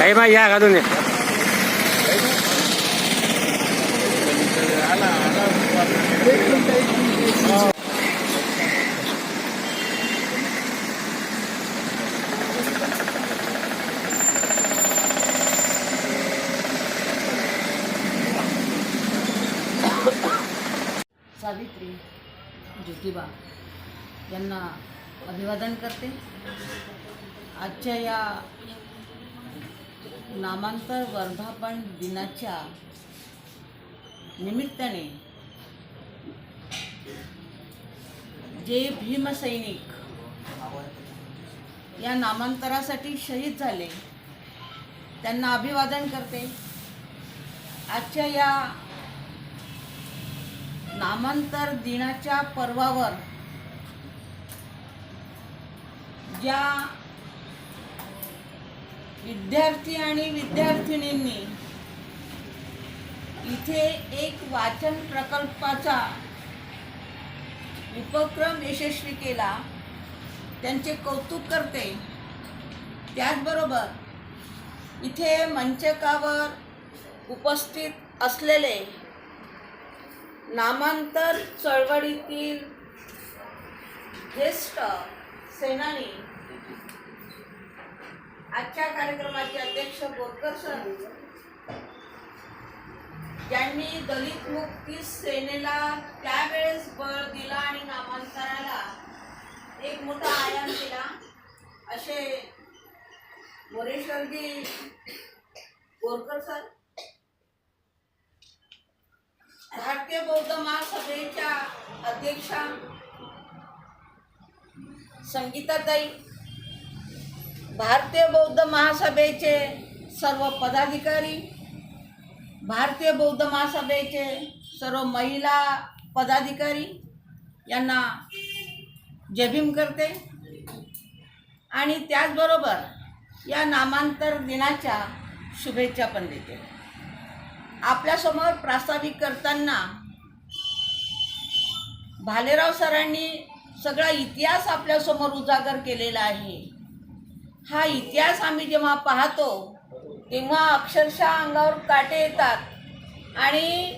काही मग या घालून या सावित्री ज्योतिबा यांना अभिवादन करते. आजच्या या नामांतर वर्धापन दिनाच्या निमित्ताने जे भीमसैनिक या नामांतरासाठी शहीद झाले त्यांना अभिवादन करते. आजच्या या नामांतर दिनाच्या पर्वावर ज्या विद्यार्थी आणि विद्यार्थिनींनी इथे एक वाचन प्रकल्पाचा उपक्रम यशस्वी केला. त्यांचे कौतुक करते. त्याचबरोबर इथे मंचकावर उपस्थित असलेले नामांतर चळवळीतील ज्येष्ठ सेनानी आजच्या कार्यक्रमाचे अध्यक्ष बोरकर सर. ज्यांनी दलित मुक्ती सेनेला त्यावेळेस बळ दिला आणि नामांतराला एक मोठा आयाम दिला असे मोरेश्वरजी बोरकर सर. भारतीय बौद्ध महासभेच्या अध्यक्षा संगीताताई भारतीय बौद्ध महासभेचे सर्व पदाधिकारी भारतीय बौद्ध महासभेचे सर्व महिला पदाधिकारी यांना जयभीम करते आणि त्याचबरोबर या नामांतर दिनाच्या शुभेच्छा पण देते. आपल्यासमोर प्रास्ताविक करताना भालेराव सरांनी सगळा इतिहास आपल्यासमोर उजागर केलेला आहे. हा इतिहास आम्ही जेव्हा पाहतो तेव्हा अक्षरशः अंगावर काटे येतात. आणि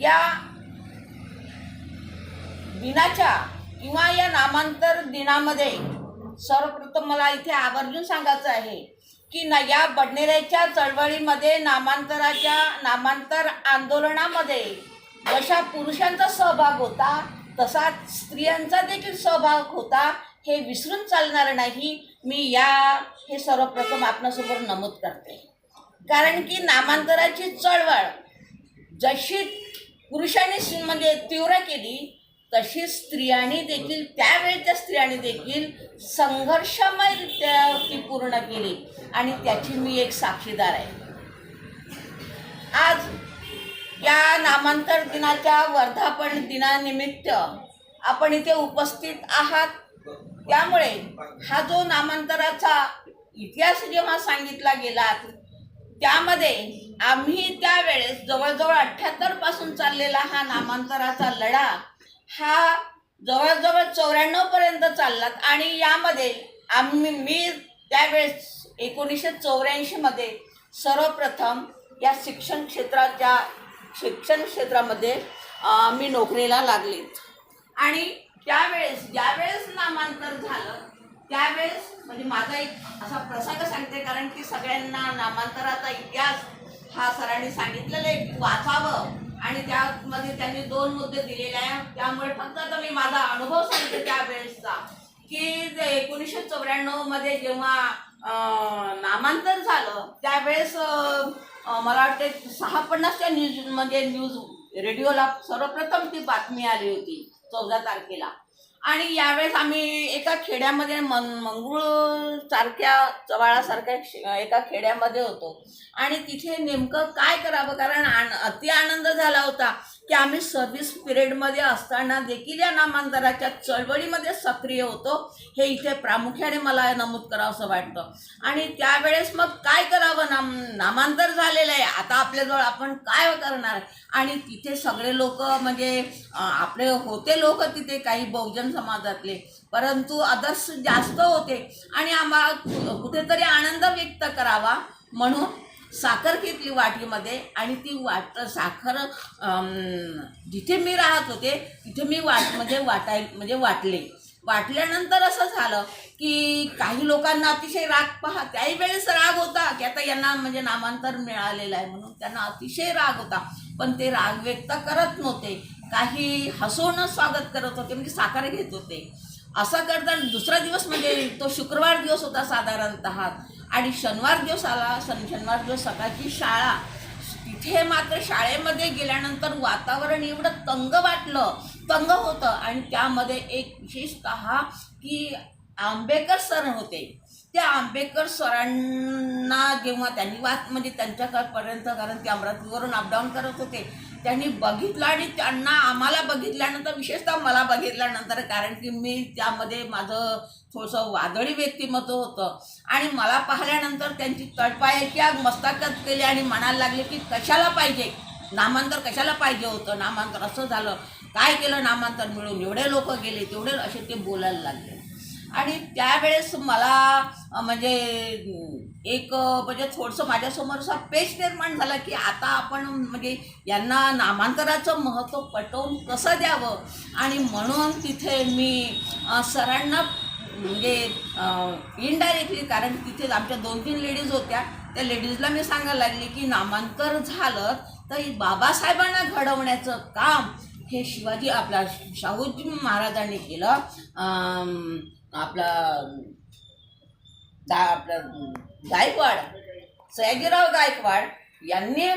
या दिनाच्या किंवा या नामांतर दिनामध्ये सर्वप्रथम मला इथे आवर्जून सांगायचं आहे की ना या बडनेऱ्याच्या चळवळीमध्ये नामांतराच्या नामांतर आंदोलनामध्ये जशा पुरुषांचा सहभाग होता तसा स्त्रियांचा देखील सहभाग होता हे विसरून चालणार नाही. मी या हे सर्वप्रथम आपणासमोर नमूद करते. कारण की नामांतराची चळवळ जशी पुरुषांनी म्हणजे तीव्र केली तशी स्त्रियांनी देखील त्यावेळच्या स्त्रियांनी देखील संघर्षमयरित्या ती पूर्ण केली. आणि त्याची मी एक साक्षीदार आहे. आज या नामांतर दिनाच्या वर्धापन दिनानिमित्त आपण इथे उपस्थित आहात. त्यामुळे हा जो नामांतराचा इतिहास जेव्हा सांगितला गेला त्यामध्ये आम्ही त्यावेळेस जवळजवळ अठ्ठ्याहत्तरपासून चाललेला हा नामांतराचा लढा हा जवळजवळ चौऱ्याण्णव पर्यंत चाललात आणि यामध्ये आम्ही मी त्यावेळेस एकोणीसशे चौऱ्याऐंशीमध्ये सर्वप्रथम या शिक्षण क्षेत्राच्या शिक्षण क्षेत्रामध्ये मी नोकरीला लागले. आणि त्यावेळेस ज्यावेळेस नामांतर झालं त्यावेळेस म्हणजे माझा एक असा प्रसंग सांगते कारण की सगळ्यांना नामांतराचा इतिहास हा सरांनी सांगितलेला आहे की वाचावं. आणि त्यामध्ये त्यांनी दोन मुद्दे दिलेले आहे. त्यामुळे फक्त आता मी माझा अनुभव सांगते त्यावेळेसचा की एकोणीसशे चौऱ्याण्णवमध्ये जेव्हा नामांतर झालं त्यावेळेस मला वाटते सहा पन्नासच्या न्यूज म्हणजे न्यूज रेडिओला सर्वप्रथम ती बातमी आली होती. चौदा तारखेला. आणि यावेळेस आम्ही एका खेड्यामध्ये मन मंगळूर सारख्या चवाळासारख्या एका खेड्यामध्ये होतो. आणि तिथे नेमकं काय करावं? कारण आन अति आनंद झाला होता की आम्ही सर्व्हिस पिरियडमध्ये असताना देखील या नामांतराच्या चळवळीमध्ये सक्रिय होतो. हे इथे प्रामुख्याने मला नमूद करावंसं वाटतं. आणि त्यावेळेस मग काय करावं? नाम नामांतर झालेलं आहे. आता आपल्याजवळ आपण काय करणार? आणि तिथे सगळे लोक म्हणजे आपले होते लोक तिथे काही बहुजन समाजातले. परंतु आदर्श जास्त होते. आणि आम्हाला कुठेतरी आनंद व्यक्त करावा म्हणून साखर घेतली वाटीमध्ये आणि ती वाट साखर जिथे मी राहत होते तिथे मी वाट म्हणजे वाटाय म्हणजे वाटले. वाटल्यानंतर असं झालं की काही लोकांना अतिशय राग पहा. त्याही वेळेस राग होता की आता यांना म्हणजे नामांतर मिळालेलं आहे म्हणून त्यांना अतिशय राग होता. पण ते राग व्यक्त करत नव्हते. काही हसून स्वागत करत होते म्हणजे साखर घेत होते. असं करताना दुसरा दिवस म्हणजे तो शुक्रवार दिवस होता साधारणत. आणि शनिवार दिवस आला शन शनिवार दिवस सकाळची शाळा. तिथे मात्र शाळेमध्ये गेल्यानंतर वातावरण एवढं तंग वाटलं तंग होतं. आणि त्यामध्ये एक विशेषत की आंबेकर सर होते. त्या आंबेकर सरांना जेव्हा त्यांनी वाच म्हणजे त्यांच्यापर्यंत कारण ते अमरावतीवरून अपडाऊन करत होते त्यांनी बघितलं आणि त्यांना आम्हाला बघितल्यानंतर विशेषतः मला बघितल्यानंतर कारण की मी त्यामध्ये माझं थोडंसं वादळी व्यक्तिमत्व होतं. आणि मला पाहिल्यानंतर त्यांची तळपायाची आग मस्तकात केली आणि म्हणायला लागले की कशाला पाहिजे? नामांतर कशाला पाहिजे होतं? नामांतर असं झालं. काय केलं नामांतर मिळून? एवढे लोक गेले तेवढे असे ते बोलायला लागले. आणि त्यावेळेस मला म्हणजे एक म्हणजे थोडंसं माझ्यासमोर असा पेच निर्माण झाला की आता आपण म्हणजे यांना नामांतराचं महत्त्व पटवून कसं द्यावं? आणि म्हणून तिथे मी सरांना म्हणजे इनडायरेक्टली कारण तिथे आमच्या दोन तीन लेडीज होत्या त्या लेडीजला मी सांगायला लागली की नामांतर झालं तर बाबासाहेबांना घडवण्याचं काम हे शिवाजी आपला शाहूजी महाराजांनी केलं. आपला दा आपलं गायकवाड सयाजीराव गायकवाड यांनी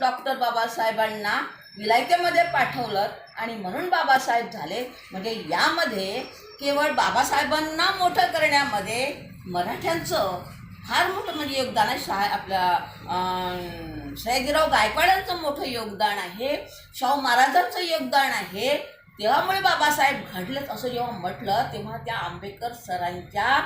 डॉक्टर बाबासाहेबांना विलायतेमध्ये पाठवलं आणि म्हणून बाबासाहेब झाले. म्हणजे यामध्ये केवळ बाबासाहेबांना मोठं करण्यामध्ये मराठ्यांचं फार मोठं म्हणजे योगदान आहे. शा आपल्या सयाजीराव गायकवाडांचं मोठं योगदान आहे. शाहू महाराजांचं योगदान आहे. तेव्हामुळे बाबासाहेब घडलेत असं जेव्हा म्हटलं तेव्हा त्या आंबेडकर सरांच्या